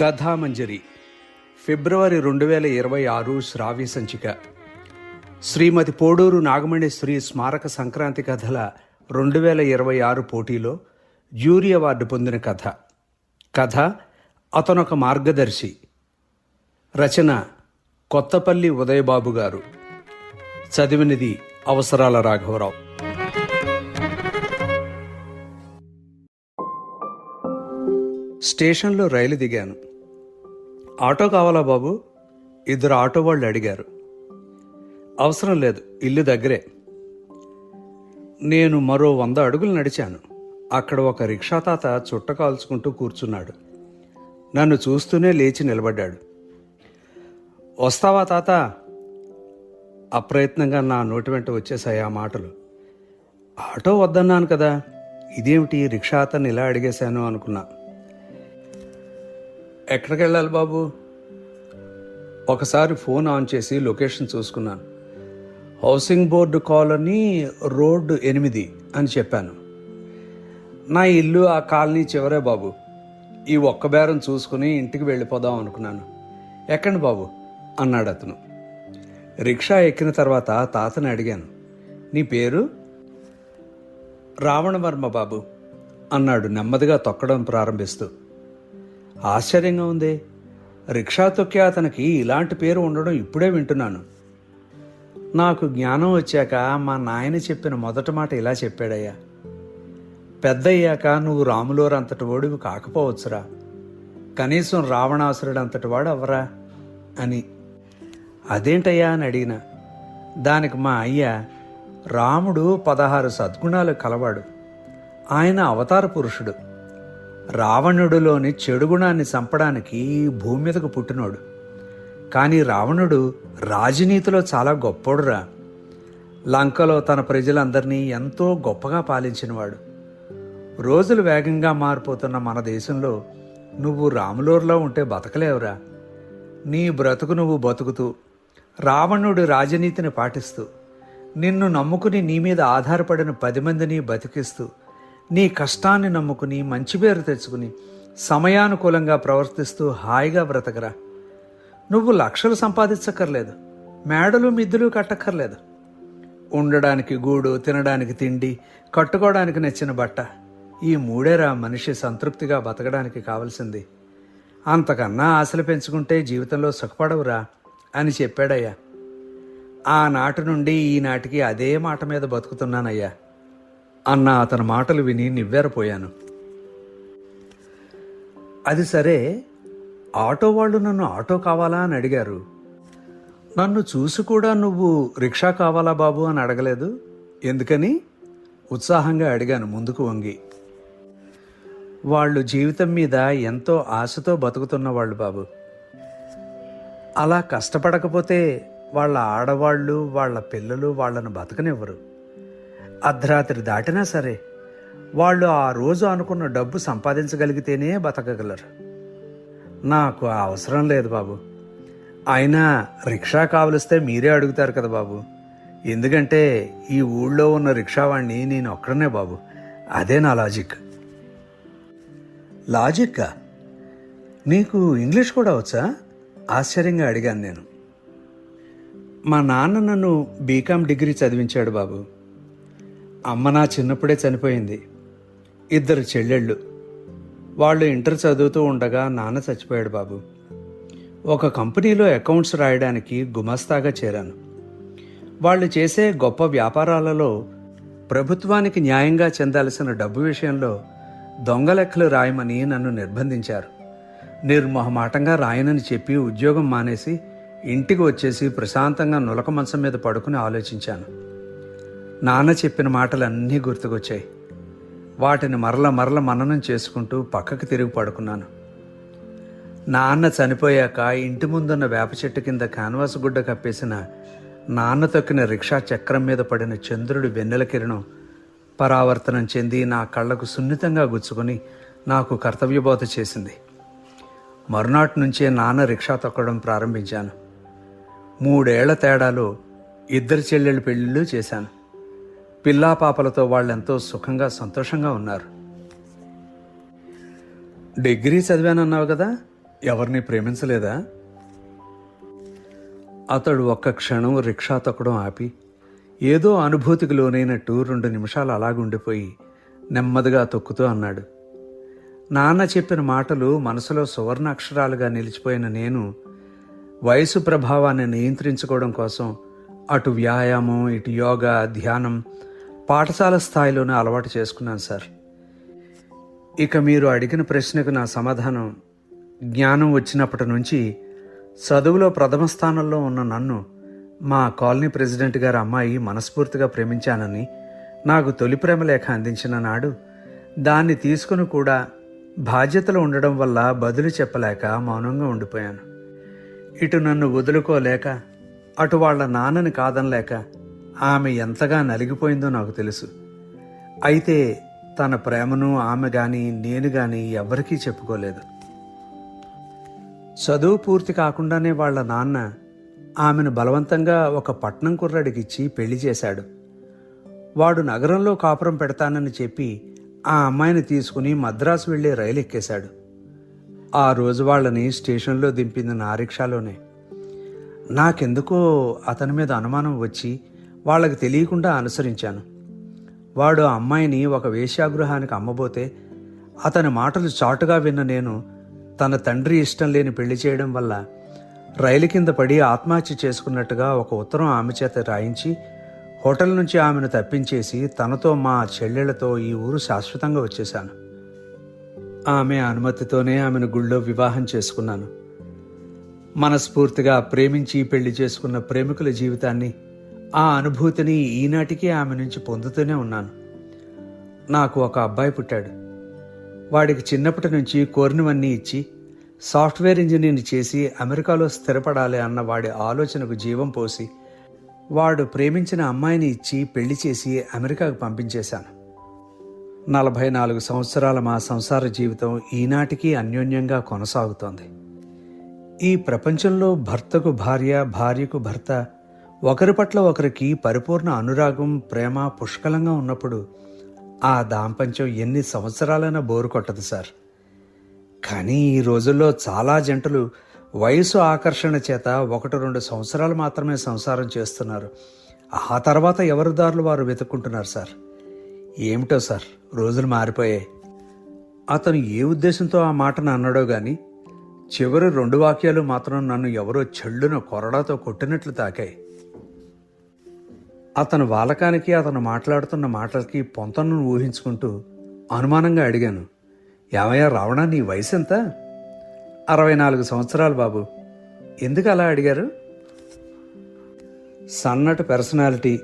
కథామంజరి ఫిబ్రవరి రెండు వేల ఇరవై ఆరు శ్రావ్య సంచిక. శ్రీమతి పోడూరు నాగమణి శ్రీ స్మారక సంక్రాంతి కథల రెండు వేల ఇరవై ఆరు పోటీలో జ్యూరీ అవార్డు పొందిన కథ. కథ అతనొక మార్గదర్శి. రచన కొత్తపల్లి ఉదయబాబు గారు. చదివినది అవసరాల రాఘవరావు. స్టేషన్లో రైలు దిగాను. ఆటో కావాలా బాబు? ఇద్దరు ఆటో వాళ్ళు అడిగారు. అవసరం లేదు ఇల్లు దగ్గరే. నేను మరో వంద అడుగులు నడిచాను. అక్కడ ఒక రిక్షా తాత చుట్ట కాల్చుకుంటూ కూర్చున్నాడు. నన్ను చూస్తూనే లేచి నిలబడ్డాడు. వస్తావా తాత? అప్రయత్నంగా నా నోటి వెంట వచ్చేసాయి ఆ మాటలు. ఆటో వద్దన్నాను కదా ఇదేమిటి రిక్షా అతన్ని ఇలా అడిగేశాను అనుకున్నా. ఎక్కడికి వెళ్ళాలి బాబు? ఒకసారి ఫోన్ ఆన్ చేసి లొకేషన్ చూసుకున్నాను హౌసింగ్ బోర్డు కాలనీ రోడ్డు ఎనిమిది అని చెప్పాను. నా ఇల్లు ఆ కాలనీ చివరే బాబు. ఈ ఒక్క బేరం చూసుకుని ఇంటికి వెళ్ళిపోదాం అనుకున్నాను. ఎక్కండి బాబు అన్నాడు అతను. రిక్షా ఎక్కిన తర్వాత తాతని అడిగాను. నీ పేరు? రావణవర్మ బాబు అన్నాడు నెమ్మదిగా తొక్కడం ప్రారంభిస్తూ. ఆశ్చర్యంగా ఉంది. రిక్షా తొక్కే అతనికి ఇలాంటి పేరు ఉండడం ఇప్పుడే వింటున్నాను. నాకు జ్ఞానం వచ్చాక మా నాయన చెప్పిన మొదటి మాట ఇలా చెప్పాడయ్యా. పెద్దయ్యాక నువ్వు రాములోరు అంతటి ఓడివి కాకపోవచ్చురా. కనీసం రావణాసురుడు అంతటి వాడు అవ్వరా అని. అదేంటయ్యా అని అడిగిన. దానికి మా అయ్య రాముడు పదహారు సద్గుణాలు కలవాడు. ఆయన అవతార పురుషుడు. రావణుడిలోని చెడు గుణాన్ని చంపడానికి భూమి మీదకు పుట్టినోడు. కానీ రావణుడు రాజనీతిలో చాలా గొప్పోడురా. లంకలో తన ప్రజలందరినీ ఎంతో గొప్పగా పాలించినవాడు. రోజులు వేగంగా మారిపోతున్న మన దేశంలో నువ్వు రాములూరులో ఉంటే బతకలేవురా. నీ బ్రతుకు నువ్వు బతుకుతూ రావణుడు రాజనీతిని పాటిస్తూ నిన్ను నమ్ముకుని నీ మీద ఆధారపడిన పది మందిని బతికిస్తూ నీ కష్టాన్ని నమ్ముకుని మంచి పేరు తెచ్చుకుని సమయానుకూలంగా ప్రవర్తిస్తూ హాయిగా బ్రతకరా. నువ్వు లక్షలు సంపాదించక్కర్లేదు. మేడలు మిద్దులు కట్టక్కర్లేదు. ఉండడానికి గూడు తినడానికి తిండి కట్టుకోవడానికి నచ్చిన బట్ట ఈ మూడేరా మనిషి సంతృప్తిగా బతకడానికి కావలసింది. అంతకన్నా ఆశలు పెంచుకుంటే జీవితంలో సుఖపడవురా అని చెప్పాడయ్యా. ఆనాటి నుండి ఈనాటికి అదే మాట మీద బతుకుతున్నానయ్యా. అన్న అతని మాటలు విని నివ్వెరపోయాను. అది సరే ఆటో వాళ్ళు నన్ను ఆటో కావాలా అని అడిగారు. నన్ను చూసి కూడా నువ్వు రిక్షా కావాలా బాబు అని అడగలేదు? ఎందుకని? ఉత్సాహంగా అడిగాను ముందుకు వంగి. వాళ్ళు జీవితం మీద ఎంతో ఆశతో బతుకుతున్న వాళ్ళు బాబు. అలా కష్టపడకపోతే వాళ్ళ ఆడవాళ్ళు వాళ్ళ పిల్లలు వాళ్ళను బతకనివ్వరు. అర్ధరాత్రి దాటినా సరే వాళ్ళు ఆ రోజు అనుకున్న డబ్బు సంపాదించగలిగితేనే బతకగలరు. నాకు ఆ అవసరం లేదు బాబు. అయినా రిక్షా కావలిస్తే మీరే అడుగుతారు కదా బాబు. ఎందుకంటే ఈ ఊళ్ళో ఉన్న రిక్షావాణ్ణి నేను ఒక్కడనే బాబు. అదే నా లాజిక్. లాజిక్కా? నీకు ఇంగ్లీష్ కూడా వచ్చా? ఆశ్చర్యంగా అడిగాను నేను. మా నాన్న నన్ను బీకామ్ డిగ్రీ చదివించాడు బాబు. అమ్మ నా చిన్నప్పుడే చనిపోయింది. ఇద్దరు చెల్లెళ్ళు. వాళ్ళు ఇంటర్ చదువుతూ ఉండగా నాన్న చచ్చిపోయాడు బాబు. ఒక కంపెనీలో అకౌంట్స్ రాయడానికి గుమస్తాగా చేరాను. వాళ్ళు చేసే గొప్ప వ్యాపారాలలో ప్రభుత్వానికి న్యాయంగా చెందాల్సిన డబ్బు విషయంలో దొంగ లెక్కలు రాయమని నన్ను నిర్బంధించారు. నిర్మొహమాటంగా రాయనని చెప్పి ఉద్యోగం మానేసి ఇంటికి వచ్చేసి ప్రశాంతంగా నులక మంచం మీద పడుకుని ఆలోచించాను. నాన్న చెప్పిన మాటలన్నీ గుర్తుకొచ్చాయి. వాటిని మరల మరల మననం చేసుకుంటూ పక్కకు తిరిగి పడుకున్నాను. నాన్న చనిపోయాక ఇంటి ముందున్న వేప చెట్టు కింద కాన్వాస్ గుడ్డ కప్పేసిన నాన్న తొక్కిన రిక్షా చక్రం మీద పడిన చంద్రుడి వెన్నెల కిరణం పరావర్తనం చెంది నా కళ్ళకు సున్నితంగా గుచ్చుకొని నాకు కర్తవ్యబోధ చేసింది. మరునాటి నుంచే నాన్న రిక్షా తొక్కడం ప్రారంభించాను. మూడేళ్ళ తేడాలో ఇద్దరు చెల్లెళ్ళ పెళ్ళిళ్ళు చేశాను. పిల్లా పాపలతో వాళ్ళెంతో సుఖంగా సంతోషంగా ఉన్నారు. డిగ్రీ చదివానన్నావు కదా ఎవరిని ప్రేమించలేదా? అతడు ఒక్క క్షణం రిక్షా తొక్కడం ఆపి ఏదో అనుభూతికి లోనైనట్టు రెండు నిమిషాలు అలాగుండిపోయి నెమ్మదిగా తొక్కుతూ అన్నాడు. నాన్న చెప్పిన మాటలు మనసులో సువర్ణాక్షరాలుగా నిలిచిపోయిన నేను వయసు ప్రభావాన్ని నియంత్రించుకోవడం కోసం అటు వ్యాయామం ఇటు యోగా ధ్యానం పాఠశాల స్థాయిలోనే అలవాటు చేసుకున్నాను సార్. ఇక మీరు అడిగిన ప్రశ్నకు నా సమాధానం జ్ఞానం వచ్చినప్పటి నుంచి చదువులో ప్రథమ స్థానంలో ఉన్న నన్ను మా కాలనీ ప్రెసిడెంట్ గారి అమ్మాయి మనస్ఫూర్తిగా ప్రేమించానని నాకు తొలి ప్రేమ లేఖ అందించిన నాడు దాన్ని తీసుకుని కూడా బాధ్యతలు ఉండడం వల్ల బదులు చెప్పలేక మౌనంగా ఉండిపోయాను. ఇటు నన్ను వదులుకోలేక అటు వాళ్ళ నాన్నని కాదనలేక ఆమె ఎంతగా నలిగిపోయిందో నాకు తెలుసు. అయితే తన ప్రేమను ఆమె కానీ నేను కానీ ఎవరికీ చెప్పుకోలేదు. చదువు పూర్తి కాకుండానే వాళ్ళ నాన్న ఆమెను బలవంతంగా ఒక పట్నం కుర్రాడికిచ్చి పెళ్ళి చేశాడు. వాడు నగరంలో కాపురం పెడతానని చెప్పి ఆ అమ్మాయిని తీసుకుని మద్రాసు వెళ్ళే రైలు ఎక్కేశాడు ఆ రోజు వాళ్ళని స్టేషన్లో దింపింది నా రిక్షాలోనే. నాకెందుకో అతని మీద అనుమానం వచ్చి వాళ్ళకి తెలియకుండా అనుసరించాను. వాడు ఆ అమ్మాయిని ఒక వేశ్యాగృహానికి అమ్మబోతే అతని మాటలు చాటుగా విన్న నేను తన తండ్రి ఇష్టం లేని పెళ్ళి చేయడం వల్ల రైలు కింద పడి ఆత్మహత్య చేసుకున్నట్టుగా ఒక ఉత్తరం ఆమె చేత రాయించి హోటల్ నుంచి ఆమెను తప్పించేసి తనతో మా చెల్లెళ్ళతో ఈ ఊరు శాశ్వతంగా వచ్చేశాను. ఆమె అనుమతితోనే ఆమెను గుళ్ళో వివాహం చేసుకున్నాను. మనస్ఫూర్తిగా ప్రేమించి పెళ్ళి చేసుకున్న ప్రేమికుల జీవితాన్ని ఆ అనుభూతిని ఈనాటికి ఆమె నుంచి పొందుతూనే ఉన్నాను. నాకు ఒక అబ్బాయి పుట్టాడు. వాడికి చిన్నప్పటి నుంచి కోరినవన్నీ ఇచ్చి సాఫ్ట్వేర్ ఇంజనీర్ని చేసి అమెరికాలో స్థిరపడాలి అన్న వాడి ఆలోచనకు జీవం పోసి వాడు ప్రేమించిన అమ్మాయిని ఇచ్చి పెళ్ళి చేసి అమెరికాకు పంపించేశాను. నలభై నాలుగు సంవత్సరాల మా సంసార జీవితం ఈనాటికి అన్యోన్యంగా కొనసాగుతోంది. ఈ ప్రపంచంలో భర్తకు భార్య భార్యకు భర్త ఒకరి పట్ల ఒకరికి పరిపూర్ణ అనురాగం ప్రేమ పుష్కలంగా ఉన్నప్పుడు ఆ దాంపంచం ఎన్ని సంవత్సరాలైనా బోరు కొట్టదు సార్. కానీ ఈ రోజుల్లో చాలా జంటలు వయసు ఆకర్షణ చేత ఒకటి రెండు సంవత్సరాలు మాత్రమే సంసారం చేస్తున్నారు. ఆ తర్వాత ఎవరి దారులు వారు వెతుక్కుంటున్నారు సార్? ఏమిటో సార్ రోజులు మారిపోయాయి అతను ఏ ఉద్దేశంతో ఆ మాటను అన్నాడో గాని చివరి రెండు వాక్యాలు మాత్రం నన్ను ఎవరో చెళ్ళున కొరడాతో కొట్టినట్లు తాకాయి. అతను వాలకానికి అతను మాట్లాడుతున్న మాటలకి పొంతను ఊహించుకుంటూ అనుమానంగా అడిగాను. ఏమయ్యా రావణ నీ వయసు ఎంత అరవై నాలుగు సంవత్సరాలు బాబు. ఎందుకు అలా అడిగారు? సన్నటి పర్సనాలిటీ.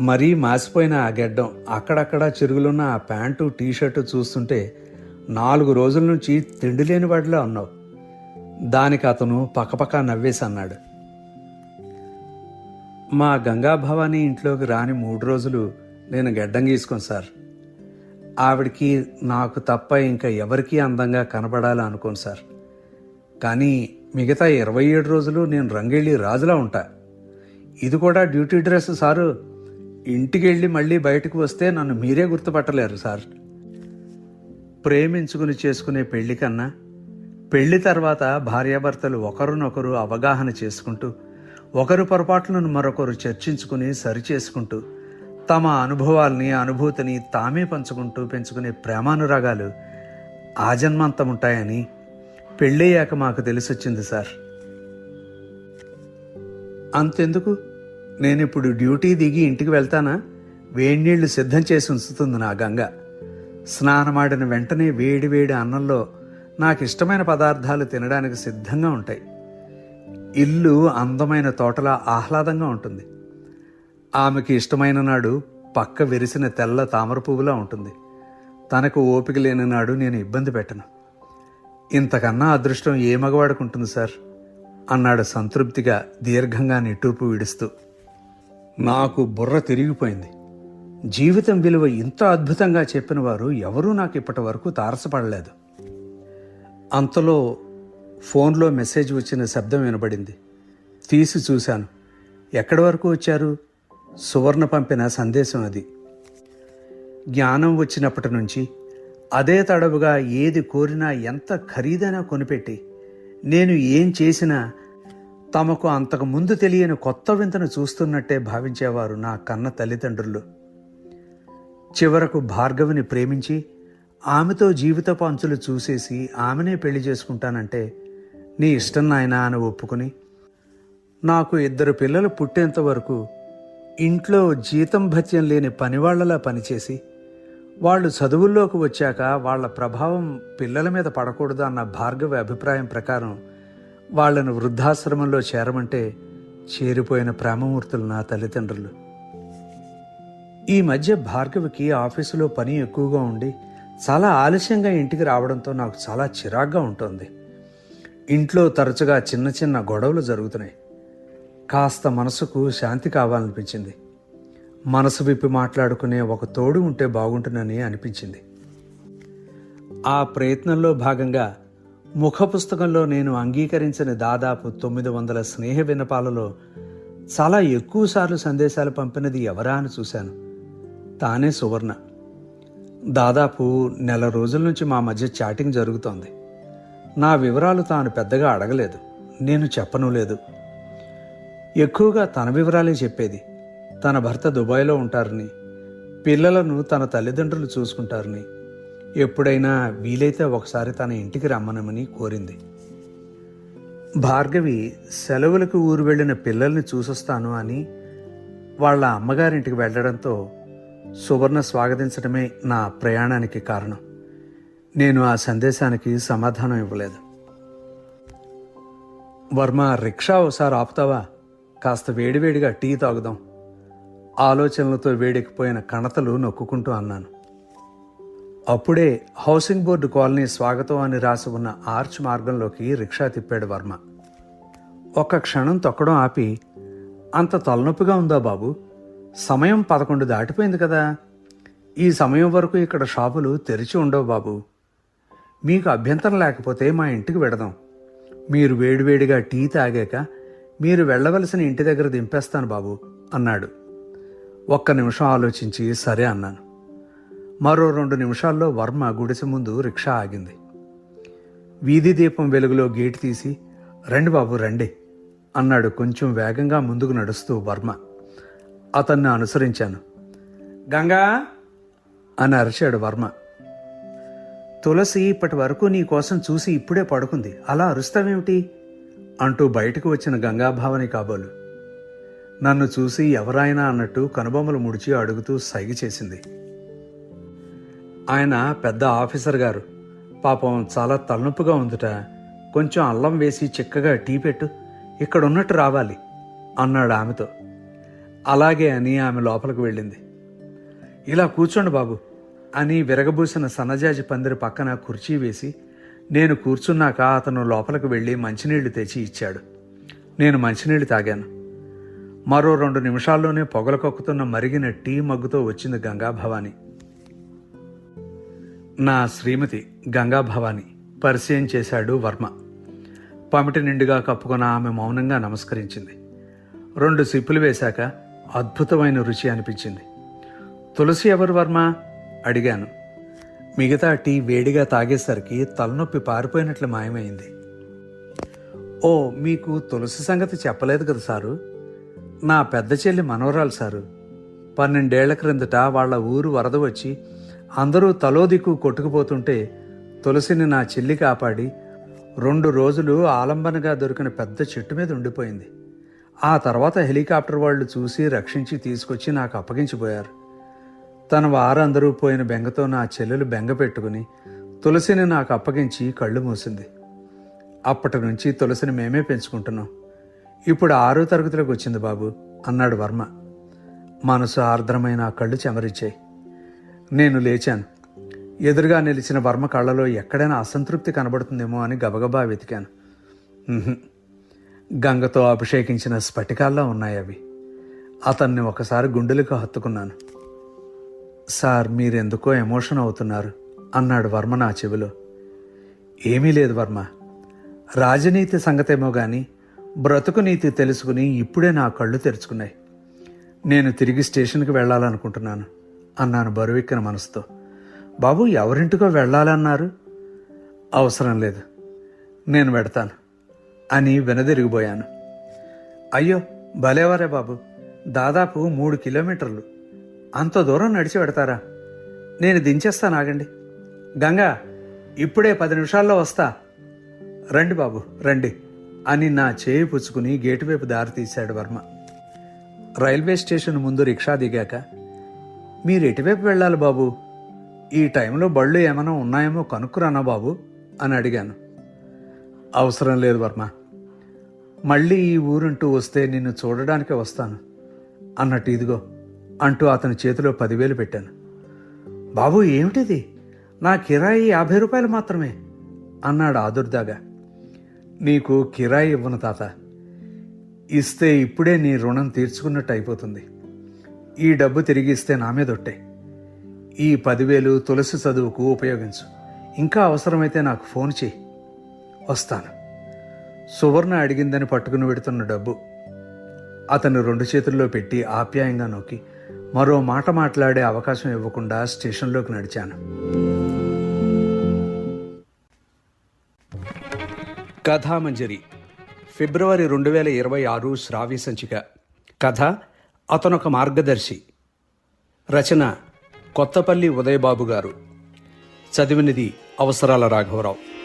మరీ మాసిపోయిన ఆ గెడ్డం. అక్కడక్కడ చిరుగులున్న ఆ ప్యాంటు టీషర్టు చూస్తుంటే నాలుగు రోజుల నుంచి తిండి లేని వాడిలా ఉన్నావు. దానికి అతను పక్కపక్క నవ్వేసి అన్నాడు. మా గంగా భవానీ ఇంట్లోకి రాని మూడు రోజులు నేను గడ్డం గీసుకోను సార్. ఆవిడికి నాకు తప్ప ఇంకా ఎవరికీ అందంగా కనబడాలి అనుకోను సార్. కానీ మిగతా ఇరవై ఏడు రోజులు నేను రంగెళ్ళి రాజులా ఉంటా. ఇది కూడా డ్యూటీ డ్రెస్ సారు. ఇంటికి వెళ్ళి మళ్ళీ బయటకు వస్తే నన్ను మీరే గుర్తుపట్టలేరు సార్. ప్రేమించుకుని చేసుకునే పెళ్ళి కన్నా పెళ్ళి తర్వాత భార్యాభర్తలు ఒకరినొకరు అవగాహన చేసుకుంటూ ఒకరి పొరపాట్లను మరొకరు చర్చించుకుని సరిచేసుకుంటూ తమ అనుభవాల్ని అనుభూతిని తామే పంచుకుంటూ పెంచుకునే ప్రేమానురాగాలు ఆ ఉంటాయని పెళ్ళయ్యాక మాకు తెలిసొచ్చింది సార్. అంతెందుకు? నేను ఇప్పుడు డ్యూటీ దిగి ఇంటికి వెళ్తానా? వేడినీళ్ళు సిద్ధం చేసి ఉంచుతుంది నా గంగ. స్నానమాడిన వెంటనే వేడి వేడి అన్నంలో నాకు ఇష్టమైన పదార్థాలు తినడానికి సిద్ధంగా ఉంటాయి. ఇల్లు అందమైన తోటలా ఆహ్లాదంగా ఉంటుంది. ఆమెకి ఇష్టమైన నాడు పక్క విరిసిన తెల్ల తామర పువ్వులా ఉంటుంది. తనకు ఓపిక లేని నాడు నేను ఇబ్బంది పెట్టను. ఇంతకన్నా అదృష్టం ఏ మగవాడుకుంటుంది సార్? అన్నాడు సంతృప్తిగా దీర్ఘంగా నిట్టూర్పు విడుస్తూ. నాకు బుర్ర తిరిగిపోయింది. జీవితం విలువ ఇంత అద్భుతంగా చెప్పిన వారు ఎవరూ నాకు ఇప్పటి వరకు తారసపడలేదు. అంతలో ఫోన్లో మెసేజ్ వచ్చిన శబ్దం వినబడింది తీసి చూశాను. ఎక్కడి వరకు వచ్చారు? సువర్ణ పంపిన సందేశం అది. జ్ఞానం వచ్చినప్పటి నుంచి అదే తడవుగా ఏది కోరినా ఎంత ఖరీదైనా కొనిపెట్టి నేను ఏం చేసినా తమకు అంతకు ముందు తెలియని కొత్త వింతను చూస్తున్నట్టే భావించేవారు నా కన్న తల్లిదండ్రులు. చివరకు భార్గవిని ప్రేమించి ఆమెతో జీవిత అంచులు చూసేసి ఆమెనే పెళ్ళి చేసుకుంటానంటే నీ ఇష్టం నాయనా అని ఒప్పుకుని నాకు ఇద్దరు పిల్లలు పుట్టేంత వరకు ఇంట్లో జీతం భత్యం లేని పనివాళ్ళలా పనిచేసి వాళ్ళు చదువుల్లోకి వచ్చాక వాళ్ళ ప్రభావం పిల్లల మీద పడకూడదు అన్న భార్గవి అభిప్రాయం ప్రకారం వాళ్ళను వృద్ధాశ్రమంలో చేరమంటే చేరిపోయిన ప్రేమమూర్తులు నా తల్లిదండ్రులు. ఈ మధ్య భార్గవికి ఆఫీసులో పని ఎక్కువగా ఉండి చాలా ఆలస్యంగా ఇంటికి రావడంతో నాకు చాలా చిరాగ్గా ఉంటుంది. ఇంట్లో తరచుగా చిన్న చిన్న గొడవలు జరుగుతున్నాయి. కాస్త మనసుకు శాంతి కావాలనిపించింది. మనసు విప్పి మాట్లాడుకునే ఒక తోడు ఉంటే బాగుంటుందని అనిపించింది. ఆ ప్రయత్నంలో భాగంగా ముఖ పుస్తకంలో నేను అంగీకరించిన దాదాపు తొమ్మిది వందల స్నేహ వినపాలలో చాలా ఎక్కువసార్లు సందేశాలు పంపినది ఎవరా అని చూశాను. తానే సువర్ణ. దాదాపు నెల రోజుల నుంచి మా మధ్య చాటింగ్ జరుగుతోంది. నా వివరాలు తాను పెద్దగా అడగలేదు. నేను చెప్పను లేదు. ఎక్కువగా తన వివరాలే చెప్పేది. తన భర్త దుబాయ్లో ఉంటారని పిల్లలను తన తల్లిదండ్రులు చూసుకుంటారని ఎప్పుడైనా వీలైతే ఒకసారి తన ఇంటికి రమ్మనమని కోరింది. భార్గవి సెలవులకు ఊరు వెళ్ళిన పిల్లల్ని చూసొస్తాను అని వాళ్ళ అమ్మగారింటికి వెళ్ళడంతో సువర్ణ స్వాగతించడమే నా ప్రయాణానికి కారణం. నేను ఆ సందేశానికి సమాధానం ఇవ్వలేదు. వర్మ రిక్షా ఒకసారి ఆపుతావా? కాస్త వేడివేడిగా టీ తాగుదాం. ఆలోచనలతో వేడెక్కిపోయిన కణతలు నొక్కుంటూ అన్నాను. అప్పుడే హౌసింగ్ బోర్డు కాలనీ స్వాగతం అని రాసి ఉన్న ఆర్చ్ మార్గంలోకి రిక్షా తిప్పాడు వర్మ. ఒక్క క్షణం తొక్కడం ఆపి అంత తలనొప్పిగా ఉందా బాబు? సమయం పదకొండు దాటిపోయింది కదా. ఈ సమయం వరకు ఇక్కడ షాపులు తెరిచి ఉండవు బాబు. మీకు అభ్యంతరం లేకపోతే మా ఇంటికి వెడదాం. మీరు వేడివేడిగా టీ తాగాక మీరు వెళ్ళవలసిన ఇంటి దగ్గర దింపేస్తాను బాబు అన్నాడు. ఒక్క నిమిషం ఆలోచించి సరే అన్నాను. మరో రెండు నిమిషాల్లో వర్మ గుడిసె ముందు రిక్షా ఆగింది. వీధి దీపం వెలుగులో గేటు తీసి రండి బాబు రండి అన్నాడు కొంచెం వేగంగా ముందుకు నడుస్తూ వర్మ. అతన్ని అనుసరించాను. గంగా అని అరిచాడు వర్మ. తులసి ఇప్పటి వరకు నీ కోసం చూసి ఇప్పుడే పడుకుంది. అలా అరుస్తావేమిటి? అంటూ బయటకు వచ్చిన గంగాభావని కాబోలు. నన్ను చూసి ఎవరాయనా అన్నట్టు కనుబొమ్మలు ముడిచి అడుగుతూ సైగ చేసింది. ఆయన పెద్ద ఆఫీసర్ గారు. పాపం చాలా తలనొప్పిగా ఉందిట. కొంచెం అల్లం వేసి చిక్కగా టీ పెట్టు. ఇక్కడ ఉన్నట్టు రావాలి అన్నాడు ఆమెతో. అలాగే అని ఆమె లోపలికి వెళ్ళింది. ఇలా కూర్చోండి బాబు. అని విరగబూసిన సన్నజాజి పందిరి పక్కన కుర్చీ వేసి నేను కూర్చున్నాక అతను లోపలికి వెళ్ళి మంచినీళ్ళు తెచ్చి ఇచ్చాడు. నేను మంచినీళ్ళు తాగాను. మరో రెండు నిమిషాల్లోనే పొగలకొక్కుతున్న మరిగిన టీ మగ్గుతో వచ్చింది గంగా భవాని. నా శ్రీమతి గంగా భవాని పరిచయం చేశాడు వర్మ. పమిటి నిండుగా కప్పుకున్న ఆమె మౌనంగా నమస్కరించింది. రెండు సిప్పులు వేశాక అద్భుతమైన రుచి అనిపించింది. తులసి ఎవరు వర్మ? అడిగాను. మిగతా టీ వేడిగా తాగేసరికి తలనొప్పి పారిపోయినట్లు మాయమైంది. ఓ మీకు తులసి సంగతి చెప్పలేదు కదా సారు? నా పెద్ద చెల్లి మనవరాలు సారు. పన్నెండేళ్ళ క్రిందట వాళ్ళ ఊరు వరద వచ్చి అందరూ తలో దిక్కు కొట్టుకుపోతుంటే తులసిని నా చెల్లి కాపాడి రెండు రోజులు ఆలంబనగా దొరికిన పెద్ద చెట్టు మీద ఉండిపోయింది. ఆ తర్వాత హెలికాప్టర్ వాళ్ళు చూసి రక్షించి తీసుకొచ్చి నాకు అప్పగించిపోయారు. తన వారందరూ పోయిన బెంగతో నా చెల్లెలు బెంగ పెట్టుకుని తులసిని నాకు అప్పగించి కళ్ళు మూసింది. అప్పటి నుంచి తులసిని మేమే పెంచుకుంటున్నాం. ఇప్పుడు ఆరో తరగతిలోకి వచ్చింది బాబు అన్నాడు వర్మ. మనసు ఆర్ద్రమైన ఆ కళ్ళు చెమరిచ్చాయి. నేను లేచాను. ఎదురుగా నిలిచిన వర్మ కళ్ళలో ఎక్కడైనా అసంతృప్తి కనబడుతుందేమో అని గబగబా వెతికాను. గంగతో అభిషేకించిన స్ఫటికాల్లో ఉన్నాయి అవి. అతన్ని ఒకసారి గుండెలకు హత్తుకున్నాను. సార్ మీరెందుకో ఎమోషన్ అవుతున్నారు అన్నాడు వర్మ నా చెవిలో. ఏమీ లేదు వర్మ. రాజనీతి సంగతేమో గాని బ్రతుకు నీతి తెలుసుకుని ఇప్పుడే నా కళ్ళు తెరుచుకున్నాయి. నేను తిరిగి స్టేషన్కి వెళ్ళాలనుకుంటున్నాను అన్నాను బరువెక్కిన మనసుతో. బాబు ఎవరింటికో వెళ్ళాలన్నారు? అవసరం లేదు. నేను పెడతాను అని వెనదిరిగిపోయాను. అయ్యో భలేవారే బాబు. దాదాపు మూడు కిలోమీటర్లు. అంత దూరం నడిచి పెడతారా? నేను దించేస్తాను ఆగండి గంగా ఇప్పుడే పది నిమిషాల్లో వస్తా. రండి బాబు రండి. అని నా చేయి పుచ్చుకుని గేటు వైపు దారి తీశాడు వర్మ. రైల్వే స్టేషన్ ముందు రిక్షా దిగాక మీరు ఎటువైపు వెళ్ళాలి బాబు? ఈ టైంలో బళ్ళు ఏమైనా ఉన్నాయేమో కనుక్కురానా బాబు? అని అడిగాను. అవసరం లేదు వర్మ. మళ్ళీ ఈ ఊరుంటూ వస్తే నిన్ను చూడడానికి వస్తాను. అన్నట్టు ఇదిగో అంటూ అతని చేతిలో పదివేలు పెట్టాను. బాబు ఏమిటిది? నా కిరాయి యాభై రూపాయలు మాత్రమే అన్నాడు ఆదుర్దాగా. నీకు కిరాయి ఇవ్వను తాత. ఇస్తే ఇప్పుడే నీ రుణం తీర్చుకున్నట్టు అయిపోతుంది. ఈ డబ్బు తిరిగి ఇస్తే నా మీద ఒట్టే. ఈ పదివేలు తులసి చదువుకు ఉపయోగించు. ఇంకా అవసరమైతే నాకు ఫోన్ చేయి. వస్తాను. సువర్ణ అడిగిందని పట్టుకుని పెడుతున్న డబ్బు అతను రెండు చేతుల్లో పెట్టి ఆప్యాయంగా నొక్కి మరో మాట మాట్లాడే అవకాశం ఇవ్వకుండా స్టేషన్లోకి నడిచాను. కథామంజరి. ఫిబ్రవరి రెండు వేల ఇరవై ఆరు శ్రావ్య సంచిక. కథ అతనొక మార్గదర్శి. రచన కొత్తపల్లి ఉదయబాబు గారు. చదివినది అవసరాల రాఘవరావు.